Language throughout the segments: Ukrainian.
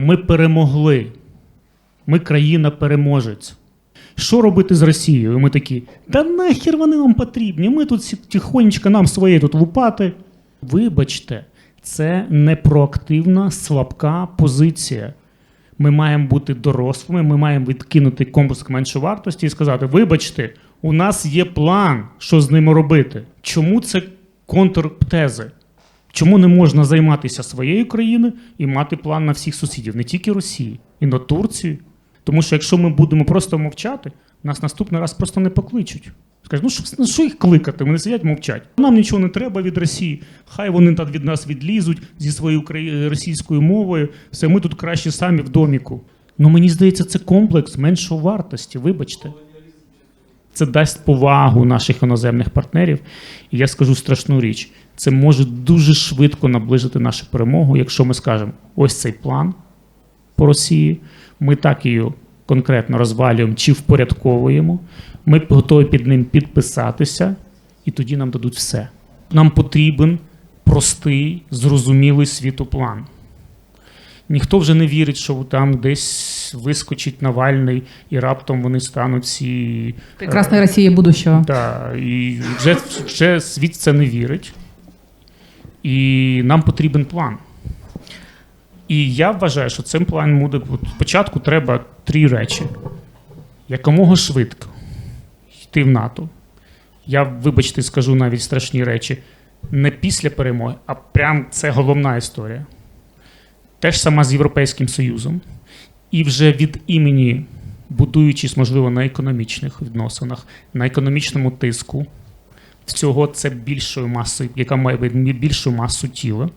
Ми перемогли. Ми країна-переможець. Що робити з Росією? І ми такі, та нахер вони нам потрібні? Ми тут тихонечко нам своє тут лупати. Вибачте, це не проактивна, слабка позиція. Ми маємо бути дорослими, ми маємо відкинути комплекс меншовартості і сказати: вибачте, у нас є план, що з ними робити. Чому це контртези? Чому не можна займатися своєю країною і мати план на всіх сусідів, не тільки Росії, і на Турцію? Тому що якщо ми будемо просто мовчати, нас наступний раз просто не покличуть. Скажуть, ну що, ну що їх кликати? Вони сидять мовчать. Нам нічого не треба від Росії. Хай вони так від нас відлізуть зі своєю украї- російською мовою. Все, ми тут краще самі в доміку. Ну мені здається, це комплекс меншої вартості. Вибачте. Це дасть повагу наших іноземних партнерів. І я скажу страшну річ: це може дуже швидко наближити нашу перемогу, якщо ми скажемо: ось цей план по Росії, ми так її конкретно розвалюємо чи впорядковуємо. Ми готові під ним підписатися, і тоді нам дадуть все. Нам потрібен простий, зрозумілий світоплан. Ніхто вже не вірить, що там десь вискочить Навальний, і раптом вони стануть ці Прекрасной России будущего. так, і вже, вже світ це не вірить. І нам потрібен план. І я вважаю, що цим планом буде спочатку треба три речі: якомога швидко йти в НАТО. Я, вибачте, скажу навіть страшні речі. Не після перемоги, а прям це головна історія. Те ж саме з Європейським Союзом. І вже від імені, будуючись, можливо, на економічних відносинах, на економічному тиску, всього це більшою масою, яка має більшу масу тіла.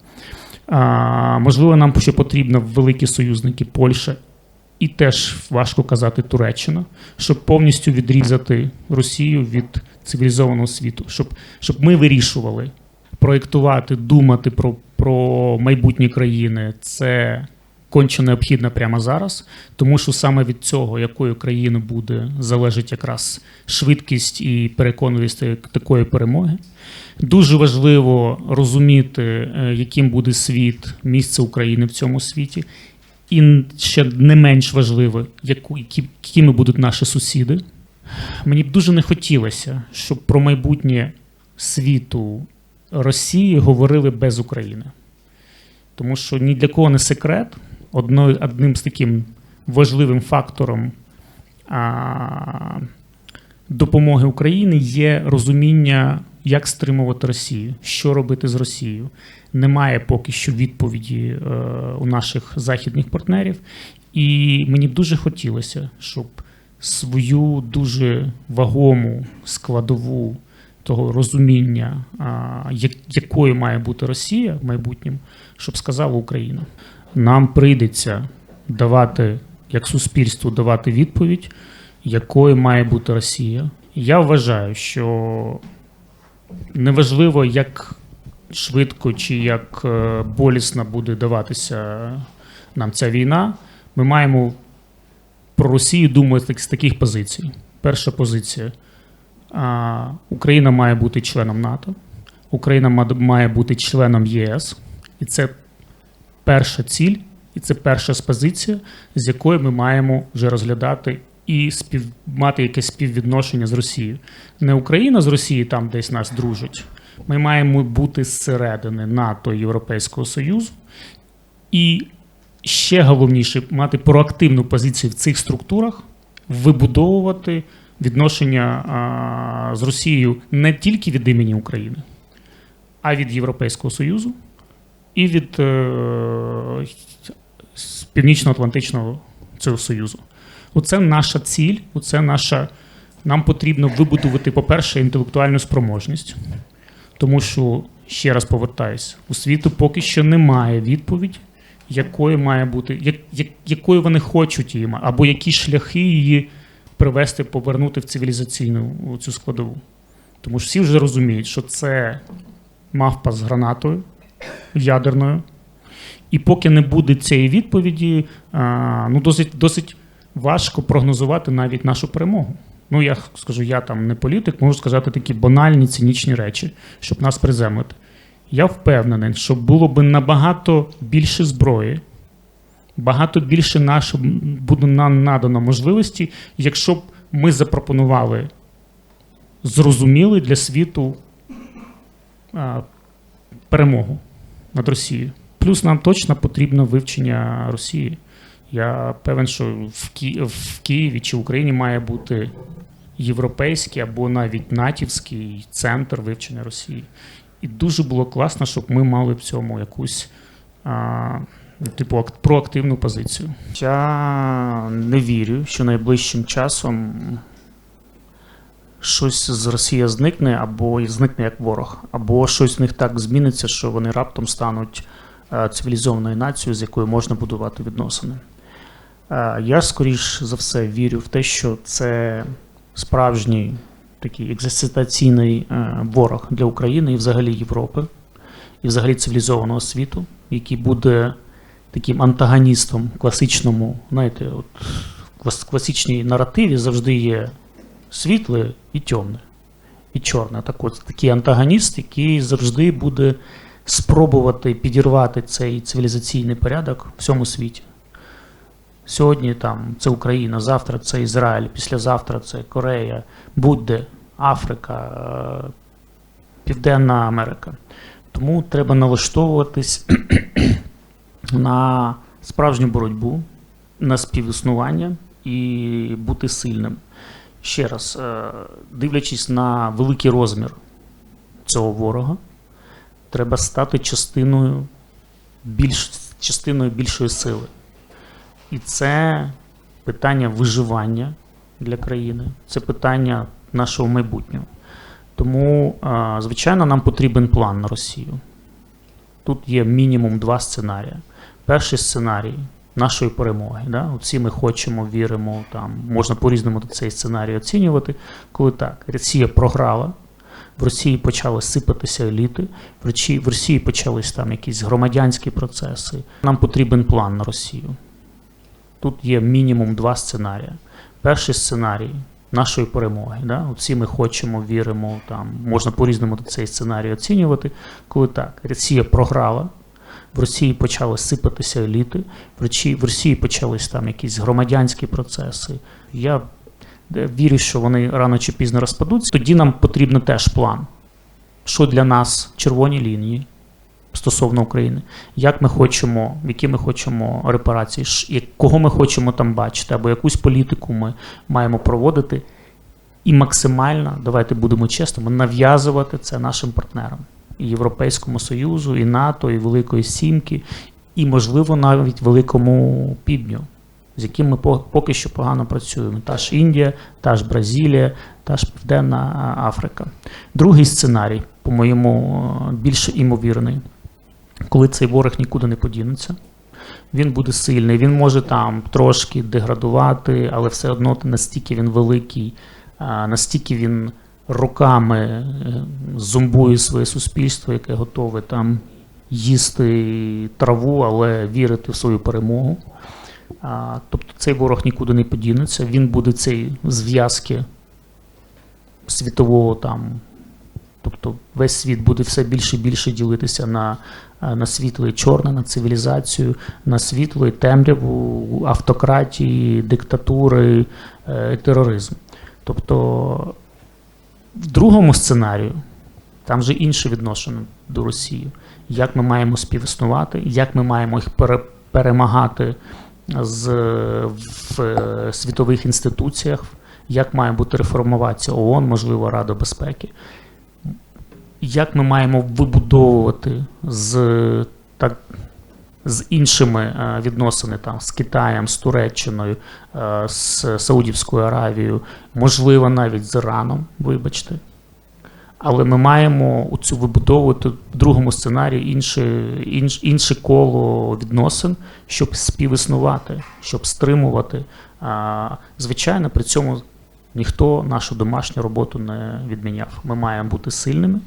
А, можливо, нам ще потрібно великі союзники Польща і теж важко казати Туреччина, щоб повністю відрізати Росію від цивілізованого світу, щоб, щоб ми вирішували проєктувати, думати про, про майбутні країни. Це конче необхідно прямо зараз, тому що саме від цього, якою країною буде, залежить якраз швидкість і переконливість такої перемоги. Дуже важливо розуміти, е, яким буде світ, місце України в цьому світі. І ще не менш важливо, якими будуть наші сусіди. Мені б дуже не хотілося, щоб про майбутнє світу Росії говорили без України. Тому що ні для кого не секрет, одною, одним з таким важливим фактором а, допомоги Україні є розуміння, як стримувати Росію, що робити з Росією. Немає поки що відповіді е, у наших західних партнерів. І мені дуже хотілося, щоб свою дуже вагому складову того розуміння, якою має бути Росія в майбутньому, щоб сказала Україна. Нам прийдеться давати як суспільству давати відповідь, якою має бути Росія. Я вважаю, що неважливо, як швидко чи як е, болісно буде даватися нам ця війна, ми маємо про Росію думати з таких позицій. Перша позиція. Україна має бути членом НАТО, Україна має бути членом ЄС, і це перша ціль, і це перша позиція, з якою ми маємо вже розглядати і спів... мати якесь співвідношення з Росією. Не Україна з Росією там десь нас дружить. Ми маємо бути зсередини НАТО Європейського Союзу. І ще головніше мати проактивну позицію в цих структурах, вибудовувати відношення з Росією не тільки від імені України, а від Європейського Союзу і від е, Північно-Атлантичного цього Союзу. Оце наша ціль, оце наша. Нам потрібно вибудувати, по-перше, інтелектуальну спроможність, тому що, ще раз повертаюся, у світу поки що немає відповіді, якою має бути, як, як, якою вони хочуть її, або які шляхи її привести, повернути в цивілізаційну цю складову. Тому що всі вже розуміють, що це мавпа з гранатою ядерною. І поки не буде цієї відповіді, ну досить, досить важко прогнозувати навіть нашу перемогу. Ну, я скажу, я там не політик, можу сказати такі банальні, цинічні речі, щоб нас приземлити. Я впевнений, що було б набагато більше зброї, багато більше наше буде нам надано можливості, якщо б ми запропонували зрозумілий для світу а, перемогу над Росією. Плюс нам точно потрібно вивчення Росії. Я певен, що в, Ки... в Києві чи в Україні має бути європейський або навіть натівський центр вивчення Росії. І дуже було класно, щоб ми мали в цьому якусь а, типу ак- проактивну позицію. Я не вірю, що найближчим часом щось з Росії зникне, або зникне як ворог, або щось в них так зміниться, що вони раптом стануть е, цивілізованою нацією, з якою можна будувати відносини. Е, Я скоріш за все вірю в те, що це справжній такий екзистенційний е, ворог для України і взагалі Європи, і взагалі цивілізованого світу, який буде таким антагоністом класичному, знаєте, от в класичній наративі завжди є світле і темне, і чорне. Так от такий антагоніст, який завжди буде спробувати підірвати цей цивілізаційний порядок в всьому світі. Сьогодні там це Україна, завтра це Ізраїль, післязавтра це Корея, будь-де Африка, е, Південна Америка. Тому треба налаштовуватись на справжню боротьбу, на співіснування і бути сильним. Ще раз, е, дивлячись на великий розмір цього ворога, треба стати частиною, більш, частиною більшої сили. І це питання виживання для країни, це питання нашого майбутнього. Тому, е, звичайно, нам потрібен план на Росію. Тут є мінімум два сценарії. Перший сценарій нашої перемоги. Да? Оці ми хочемо, віримо, там можна по-різному цей сценарій оцінювати. Коли так, Росія програла, в Росії почали сипатися еліти, в Росії, почались там якісь громадянські процеси. Нам потрібен план на Росію. Тут є мінімум два сценарії. Перший сценарій нашої перемоги. Да? Оці ми хочемо, віримо, там можна по-різному цей сценарій оцінювати. Коли так, Росія програла, в Росії почали сипатися еліти, в Росії, почались там якісь громадянські процеси. Я е, вірю, що вони рано чи пізно розпадуться. Тоді нам потрібен теж план. Що для нас червоні лінії стосовно України, як ми хочемо, які ми хочемо репарації, кого ми хочемо там бачити, або якусь політику ми маємо проводити. І максимально, давайте будемо чесними, нав'язувати це нашим партнерам і Європейському Союзу, і НАТО, і Великої Сімки, і, можливо, навіть Великому Півдню, з яким ми поки що погано працюємо. Та ж Індія, та ж Бразилія, та ж Південна Африка. Другий сценарій, по-моєму, е, більш імовірний, коли цей ворог нікуди не подінеться. Він буде сильний, він може там трошки деградувати, але все одно настільки він великий, настільки він роками е, зомбує своє суспільство, яке готове там їсти траву, але вірити в свою перемогу. А, Тобто цей ворог нікуди не подінеться, він буде цей зв'язки світового там. Тобто весь світ буде все більше і більше ділитися на, е, на світло і чорне, на цивілізацію, на світло і темряву, автократії, диктатури, е, тероризм. Тобто в другому сценарію там вже інше відношення до Росії. Як ми маємо співіснувати, як ми маємо їх пере- перемагати з, в е, світових інституціях, як має бути реформуватися ООН, можливо, Рада безпеки. Як ми маємо вибудовувати з, так, з іншими е, відносини там, з Китаєм, з Туреччиною, е, з Саудівською Аравією, можливо, навіть з Іраном, вибачте. Але ми маємо цю вибудовувати в другому сценарії інше, інш, інше коло відносин, щоб співіснувати, щоб стримувати. А, звичайно, при цьому ніхто нашу домашню роботу не відміняв. Ми маємо бути сильними,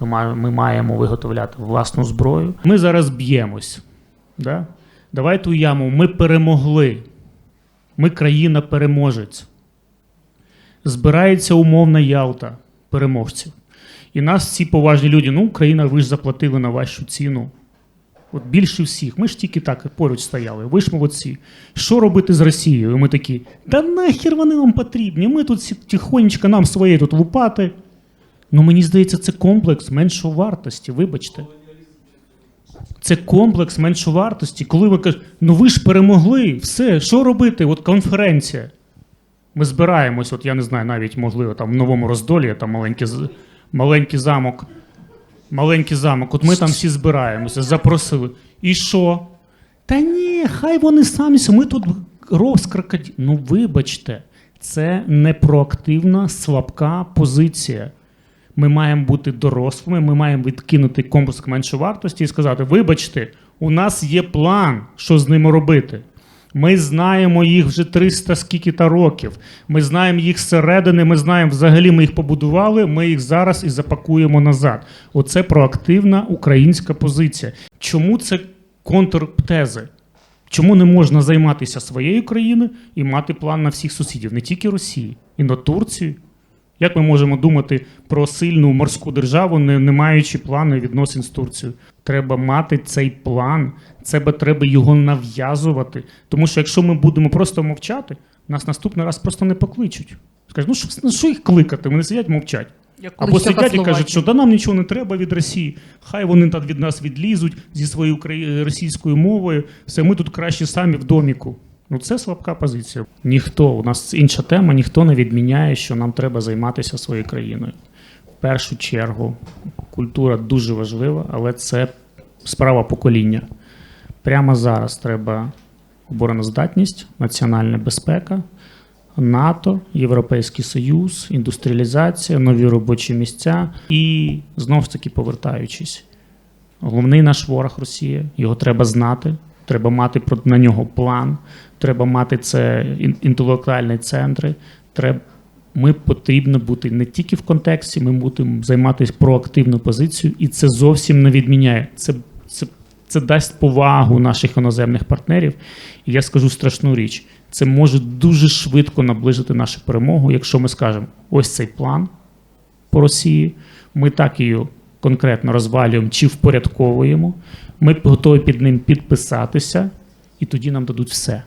ми маємо, ми маємо виготовляти власну зброю. Ми зараз б'ємось. Да? Давайте уявимо, ми перемогли. Ми країна-переможець. Збирається умовна Ялта переможців. І нас ці поважні люди, ну, Україна, ви ж заплатили на вашу ціну. От більше всіх. Ми ж тільки так поруч стояли. Ви ж молодці. Що робити з Росією? І ми такі, да нахер вони нам потрібні. Ми тут тихонечко нам своє тут лупати. Ну мені здається, це комплекс меншої вартості, вибачте. Це комплекс меншовартості. Коли ви кажете, ну ви ж перемогли, все, що робити? От конференція. Ми збираємось, от я не знаю, навіть можливо, там в новому роздолі, там маленький, маленький замок. Маленький замок. От ми там всі збираємося, запросили. І що? Та ні, хай вони самі, ми тут крокоді. Ну, вибачте, це не проактивна, слабка позиція. Ми маємо бути дорослими, ми маємо відкинути комплекс меншовартості і сказати: вибачте, у нас є план, що з ними робити. Ми знаємо їх вже 300 скільки-то років. Ми знаємо їх зсередини, ми знаємо, взагалі ми їх побудували, ми їх зараз і запакуємо назад. Оце проактивна українська позиція. Чому це контртези? Чому не можна займатися своєю країною і мати план на всіх сусідів, не тільки Росії, і на Турцію? Як ми можемо думати про сильну морську державу, не, не маючи плану відносин з Турцією? Треба мати цей план, це треба його нав'язувати. Тому що якщо ми будемо просто мовчати, нас наступний раз просто не покличуть. Скажуть, ну що, ну що їх кликати? Вони сидять мовчать. Як Або сидять і кажуть, що да нам нічого не треба від Росії, хай вони там від нас відлізуть зі своєю російською мовою, все ми тут краще самі в доміку. Ну це слабка позиція. Ніхто, у нас інша тема, ніхто не відміняє, що нам треба займатися своєю країною. В першу чергу, культура дуже важлива, але це справа покоління. Прямо зараз треба обороноздатність, національна безпека, НАТО, Європейський Союз, індустріалізація, нові робочі місця і знов таки повертаючись. Головний наш ворог Росія, його треба знати, треба мати на нього план, треба мати це ін- інтелектуальні центри. Треба, ми потрібно бути не тільки в контексті, ми будемо займатися проактивну позицію, і це зовсім не відміняє. Це, це, це дасть повагу наших іноземних партнерів. І я скажу страшну річ: це може дуже швидко наближити нашу перемогу, якщо ми скажемо, ось цей план по Росії, ми так її конкретно розвалюємо чи впорядковуємо. Ми готові під ним підписатися, і тоді нам дадуть все.